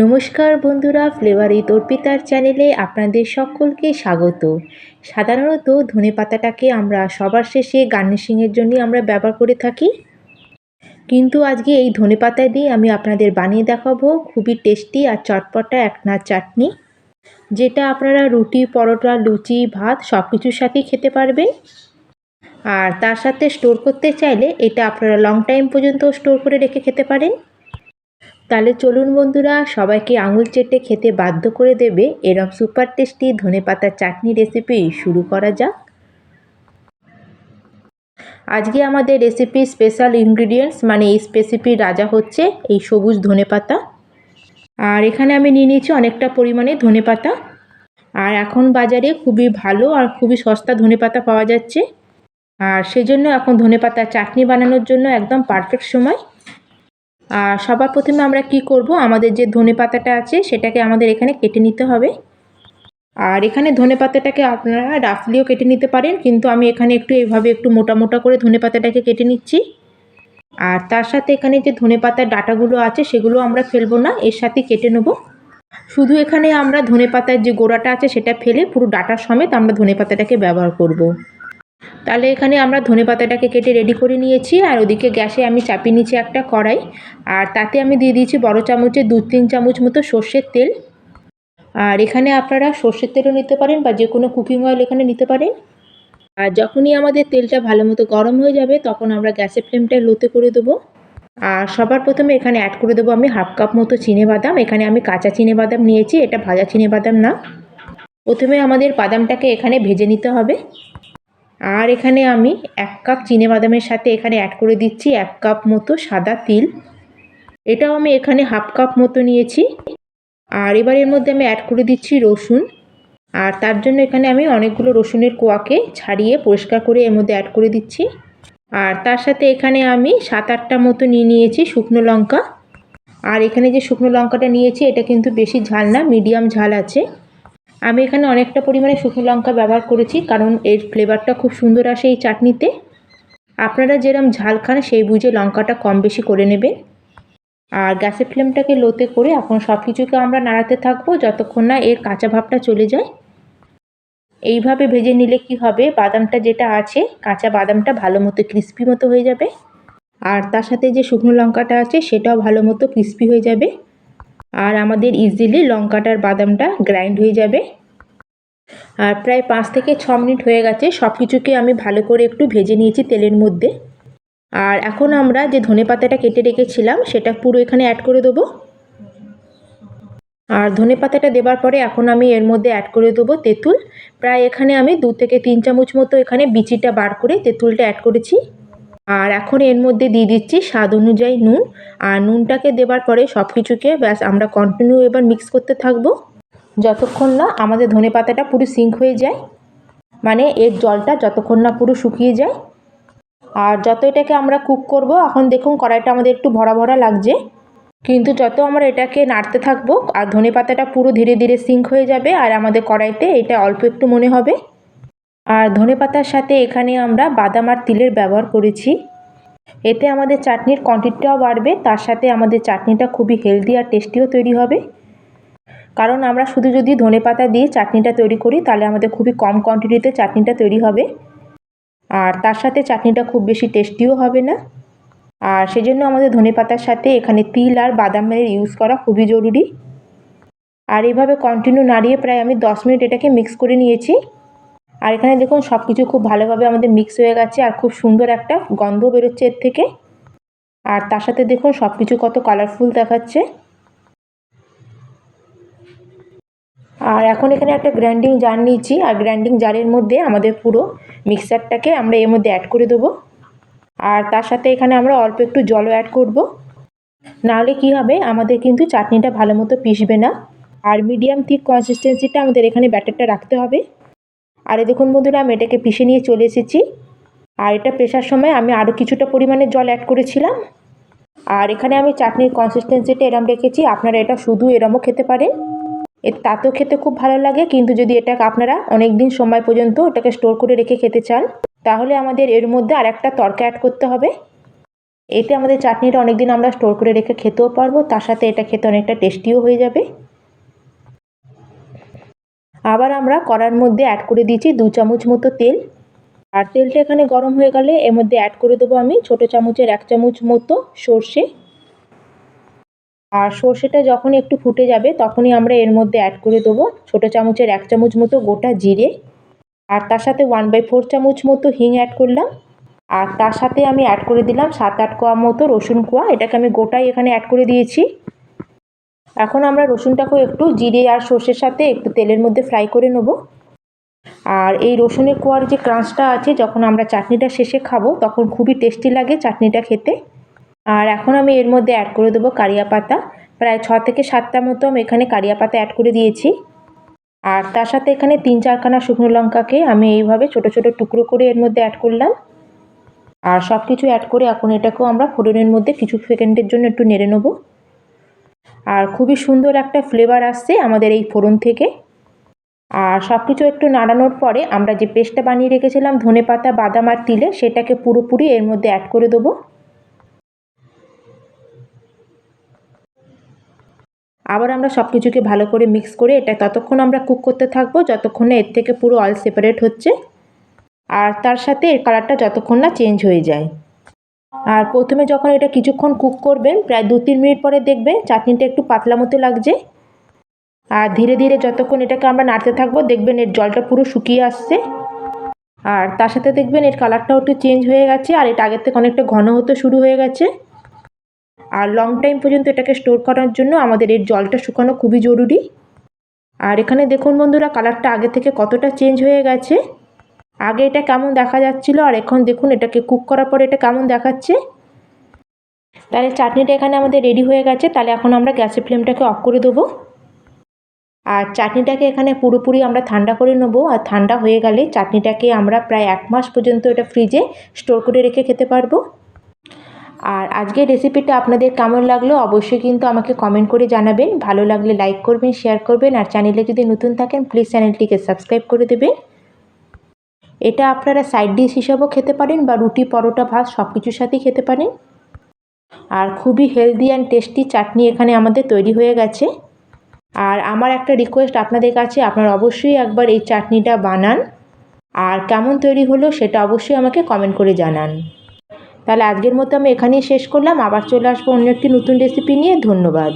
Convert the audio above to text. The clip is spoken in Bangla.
নমস্কার বন্ধুরা ফ্লেভার উইথ অর্পিতার চ্যানেলে আপনাদের সকলকে স্বাগত। সাধারণত ধনে পাতাটাকে আমরা সবার শেষে গার্নিশিংয়ের জন্য আমরা ব্যবহার করে থাকি। কিন্তু আজকে এই ধনে পাতা দিয়ে আমি আপনাদের বানিয়ে দেখাবো খুবই টেস্টি আর চটপটা একনা চাটনি, যেটা আপনারা রুটি, পরোটা, লুচি, ভাত সব কিছুর সাথেই খেতে পারবেন। আর তার সাথে স্টোর করতে চাইলে এটা আপনারা লং টাইম পর্যন্ত স্টোর করে রেখে খেতে পারেন। তাহলে চলুন বন্ধুরা, সবাইকে আঙুল চেটে খেতে বাধ্য করে দেবে এরম সুপার টেস্টি ধনে পাতার চাটনি রেসিপি শুরু করা যাক। আজকে আমাদের রেসিপি স্পেশাল ইনগ্রিডিয়েন্টস মানে এই স্পেসিপির রাজা হচ্ছে এই সবুজ ধনে পাতা। আর এখানে আমি নিয়ে নিয়েছি অনেকটা পরিমাণে ধনে পাতা। আর এখন বাজারে খুবই ভালো আর খুবই সস্তা ধনে পাতা পাওয়া যাচ্ছে। আর সেজন্য এখন ধনে পাতার চাটনি বানানোর জন্য একদম পারফেক্ট সময়। আর সবার প্রথমে আমরা কি করব? আমাদের যে ধনে পাতাটা আছে, সেটাকে আমাদের এখানে কেটে নিতে হবে। আর এখানে ধনে পাতাটাকে আপনারা রাফলিও কেটে নিতে পারেন, কিন্তু আমি এখানে একটু এইভাবে একটু মোটা মোটা করে ধনে পাতাটাকে কেটে নিচ্ছি। আর তার সাথে এখানে যে ধনে পাতার ডাটাগুলো আছে, সেগুলো আমরা ফেলব না, এর সাথে কেটে নেব। শুধু এখানে আমরা ধনে পাতার যে গোড়াটা আছে, সেটা ফেলে পুরো ডাটা সমেত আমরা ধনে পাতাটাকে ব্যবহার করব। তাহলে এখানে আমরা ধনে পাতাটাকে কেটে রেডি করে নিয়েছি, আর ওদিকে গ্যাসে আমি চাপিয়ে নিয়েছি একটা কড়াই, আর তাতে আমি দিয়ে দিয়েছি বড় চামচে দু তিন চামচ মতো সর্ষের তেল। আর এখানে আপনারা সর্ষের তেলও নিতে পারেন বা যে কোনো কুকিং অয়েল এখানে নিতে পারেন। আর যখনই আমাদের তেলটা ভালো মতো গরম হয়ে যাবে, তখন আমরা গ্যাসের ফ্লেমটা লোতে করে দেবো। আর সবার প্রথমে এখানে অ্যাড করে দেবো আমি হাফ কাপ মতো চিনে বাদাম। এখানে আমি কাঁচা চিনে বাদাম নিয়েছি, এটা ভাজা চিনে বাদাম না। প্রথমে আমাদের বাদামটাকে এখানে ভেজে নিতে হবে। আর এখানে আমি এক কাপ চিনে বাদামের সাথে এখানে অ্যাড করে দিচ্ছি এক কাপ মতো সাদা তিল। এটাও আমি এখানে হাফ কাপ মতো নিয়েছি। আর এবার এর মধ্যে আমি অ্যাড করে দিচ্ছি রসুন। আর তার জন্য এখানে আমি অনেকগুলো রসুনের কোয়াকে ছাড়িয়ে পরিষ্কার করে এর মধ্যে অ্যাড করে দিচ্ছি। আর তার সাথে এখানে আমি সাত আটটা মতো নিয়ে নিয়েছি শুকনো লঙ্কা। আর এখানে যে শুকনো লঙ্কাটা নিয়েছি, এটা কিন্তু বেশি ঝাল না, মিডিয়াম ঝাল আছে। আমি এখানে অনেকটা পরিমাণে শুকনো লঙ্কা ব্যবহার করেছি, কারণ এর ফ্লেভারটা খুব সুন্দর আসে এই চাটনিতে। আপনারা যেরম ঝাল খান, সেই বুঝে লঙ্কাটা কম বেশি করে নেবেন। আর গ্যাসের ফ্লেমটাকে লোতে করে এখন সব কিছুকে আমরা নাড়াতে থাকব, যতক্ষণ না এর কাঁচা ভাবটা চলে যায়। এইভাবে ভেজে নিলে কি হবে, বাদামটা যেটা আছে, কাঁচা বাদামটা ভালো মতো ক্রিস্পি মতো হয়ে যাবে। আর তার সাথে যে শুকনো লঙ্কাটা আছে, সেটাও ভালো মতো ক্রিস্পি হয়ে যাবে। আর আমাদের ইজিলি লঙ্কাটার বাদামটা গ্রাইন্ড হয়ে যাবে। আর প্রায় পাঁচ থেকে ছ মিনিট হয়ে গেছে সব কিছুকে আমি ভালো করে একটু ভেজে নিয়েছি তেলের মধ্যে। আর এখন আমরা যে ধনে পাতাটা কেটে রেখেছিলাম, সেটা পুরো এখানে অ্যাড করে দেবো। আর ধনে পাতাটা দেবার পরে এখন আমি এর মধ্যে অ্যাড করে দেবো তেঁতুল। প্রায় এখানে আমি দু থেকে তিন চামচ মতো এখানে বিচিটা বার করে তেঁতুলটা অ্যাড করেছি। আর এখন এর মধ্যে দিয়ে দিচ্ছি স্বাদ অনুযায়ী নুন। আর নুনটাকে দেবার পরে সব কিছুকে ব্যাস আমরা কন্টিনিউ এবার মিক্স করতে থাকব। যতক্ষণ না আমাদের ধনে পাতাটা পুরো সিঙ্ক হয়ে যায় মানে এর জলটা যতক্ষণ না পুরো শুকিয়ে যায়। আর যত এটাকে আমরা কুক করব, এখন দেখুন কড়াইটা আমাদের একটু ভরা ভরা লাগছে। কিন্তু যত আমরা এটাকে নাড়তে থাকব, আর ধনে পাতাটা পুরো ধীরে ধীরে সিঙ্ক হয়ে যাবে, আর আমাদের কড়াইতে এটা অল্প একটু মনে হবে। আর ধনে পাতার সাথে এখানে আমরা বাদাম আর তিলের ব্যবহার করেছি। এতে আমাদের চাটনির কোয়ান্টিটিটাও বাড়বে, তার সাথে আমাদের চাটনিটা খুবই হেলদি আর টেস্টিও তৈরি হবে। কারণ আমরা শুধু যদি ধনে পাতা দিয়ে চাটনিটা তৈরি করি, তাহলে আমাদের খুবই কম কোয়ান্টিটিতে চাটনিটা তৈরি হবে। আর তার সাথে চাটনিটা খুব বেশি টেস্টিও হবে না। আর সেজন্য আমাদের ধনে পাতার সাথে এখানে তিল আর বাদামের ইউজ করা খুবই জরুরি। আর এইভাবে কন্টিনিউ নাড়িয়ে প্রায় আমি দশ মিনিট এটাকে মিক্স করে নিয়েছি। আর এখানে দেখুন সব কিছু খুব ভালোভাবে আমাদের মিক্স হয়ে গেছে আর খুব সুন্দর একটা গন্ধ বেরোচ্ছে এর থেকে। আর তার সাথে দেখুন সব কিছু কত কালারফুল দেখাচ্ছে। আর এখন এখানে একটা গ্রাইন্ডিং জার নিয়েছি আর গ্রাইন্ডিং জারের মধ্যে আমাদের পুরো মিক্সারটাকে আমরা এর মধ্যে অ্যাড করে দেবো। আর তার সাথে এখানে আমরা অল্প একটু জলও অ্যাড করব। নাহলে কি হবে? আমাদের কিন্তু চাটনিটা ভালো মতো পিসবে না। আর মিডিয়াম থিক কনসিস্টেন্সিটা আমাদের এখানে ব্যাটারটা রাখতে হবে। আর দেখুন বন্ধুরা, আমি এটাকে পিষে নিয়ে চলে এসেছি। আর এটা পেশার সময় আমি আরও কিছুটা পরিমাণে জল অ্যাড করেছিলাম। আর এখানে আমি চাটনির কনসিস্টেন্সিটা এরম রেখেছি, আপনারা এটা শুধু এরমও খেতে পারেন। এর তাতেও খেতে খুব ভালো লাগে, কিন্তু যদি এটাকে আপনারা অনেক দিন সময় পর্যন্ত এটাকে স্টোর করে রেখে খেতে চান, তাহলে আমাদের এর মধ্যে আর একটা তরকা অ্যাড করতে হবে। এতে আমাদের চাটনিটা অনেক দিন আমরা স্টোর করে রেখে খেতেও পারব, তার সাথে এটা খেতে অনেকটা টেস্টিও হয়ে যাবে। আবার আমরা কড়ার মধ্যে অ্যাড করে দিয়েছি দু চামচ মতো তেল। আর তেলটা এখানে গরম হয়ে গেলে এর মধ্যে অ্যাড করে দেবো আমি ছোটো চামচের এক চামচ মতো সর্ষে। আর সর্ষেটা যখন একটু ফুটে যাবে তখনই আমরা এর মধ্যে অ্যাড করে দেবো ছোটো চামচের এক চামচ মতো গোটা জিরে। আর তার সাথে ওয়ান বাই ফোর চামচ মতো হিং অ্যাড করলাম। আর তার সাথে আমি অ্যাড করে দিলাম সাত আট কোয়া মতো রসুন কোয়া। এটাকে আমি গোটাই এখানে অ্যাড করে দিয়েছি। এখন আমরা রসুনটাকেও একটু জিরে আর সর্ষের সাথে একটু তেলের মধ্যে ফ্রাই করে নেব। আর এই রসুনের কোয়ার যে ক্রাঞ্চটা আছে, যখন আমরা চাটনিটা শেষে খাব, তখন খুবই টেস্টি লাগে চাটনিটা খেতে। আর এখন আমি এর মধ্যে অ্যাড করে দেবো কারিয়া পাতা। প্রায় ছ থেকে সাতটা মতো আমি এখানে কারিয়া পাতা অ্যাড করে দিয়েছি। আর তার সাথে এখানে তিন চারখানা শুকনো লঙ্কাকে আমি এইভাবে ছোট ছোট টুকরো করে এর মধ্যে অ্যাড করলাম। আর সব কিছু অ্যাড করে এখন এটাকেও আমরা ফোড়নের মধ্যে কিছু সেকেন্ডের জন্য একটু নেড়ে নেব। আর খুবই সুন্দর একটা ফ্লেভার আসছে আমাদের এই ফোড়ন থেকে। আর সব কিছু একটু নাড়ানোর পরে আমরা যে পেস্টটা বানিয়ে রেখেছিলাম, ধনে পাতা, বাদাম আর তিলে, সেটাকে পুরোপুরি এর মধ্যে অ্যাড করে দেবো। আবার আমরা সব কিছুকে ভালো করে মিক্স করে এটা ততক্ষণ আমরা কুক করতে থাকব, যতক্ষণ না এর থেকে পুরো অয়েল সেপারেট হচ্ছে। আর তার সাথে এর কালারটা যতক্ষণ না চেঞ্জ হয়ে যায়। আর প্রথমে যখন এটা কিছুক্ষণ কুক করবেন, প্রায় দু তিন মিনিট পরে দেখবেন চাটনিটা একটু পাতলা মতো লাগছে। আর ধীরে ধীরে যতক্ষণ এটাকে আমরা নাড়তে থাকব, দেখবেন এর জলটা পুরো শুকিয়ে আসছে। আর তার সাথে দেখবেন এর কালারটাও একটু চেঞ্জ হয়ে গেছে, আর এটা আগের থেকে অনেকটা ঘন হতে শুরু হয়ে গেছে। আর লং টাইম পর্যন্ত এটাকে স্টোর করার জন্য আমাদের এর জলটা শুকানো খুবই জরুরি। আর এখানে দেখুন বন্ধুরা কালারটা আগে থেকে কতটা চেঞ্জ হয়ে গেছে। আগে এটা কেমন দেখা যাচ্ছিল আর এখন দেখুন এটাকে কুক করার পরে এটা কেমন দেখাচ্ছে। তাহলে চাটনিটা এখানে আমাদের রেডি হয়ে গেছে, তাহলে এখন আমরা গ্যাসের ফ্লেমটাকে অফ করে দেবো। আর চাটনিটাকে এখানে পুরোপুরি আমরা ঠান্ডা করে নেব, আর ঠান্ডা হয়ে গেলে চাটনিটাকে আমরা প্রায় এক মাস পর্যন্ত এটা ফ্রিজে স্টোর করে রেখে খেতে পারব। আর আজকের রেসিপিটা আপনাদের কেমন লাগল অবশ্যই কিন্তু আমাকে কমেন্ট করে জানাবেন। ভালো লাগলে লাইক করবেন শেয়ার করবেন, আর চ্যানেলে যদি নতুন থাকেন প্লিজ চ্যানেলটিকে সাবস্ক্রাইব করে দেবেন। এটা আপনারা সাইড ডিশ হিসাবেও খেতে পারেন বা রুটি, পরোটা, ভাত সব কিছুর সাথেই খেতে পারেন। আর খুবই হেলদি অ্যান্ড টেস্টি চাটনি এখানে আমাদের তৈরি হয়ে গেছে। আর আমার একটা রিকোয়েস্ট আপনাদের কাছে, আপনারা অবশ্যই একবার এই চাটনিটা বানান। আর কেমন তৈরি হলো সেটা অবশ্যই আমাকে কমেন্ট করে জানান। তাহলে আজকের মতো আমি এখানেই শেষ করলাম। আবার চলে আসব অন্য একটি নতুন রেসিপি নিয়ে। ধন্যবাদ।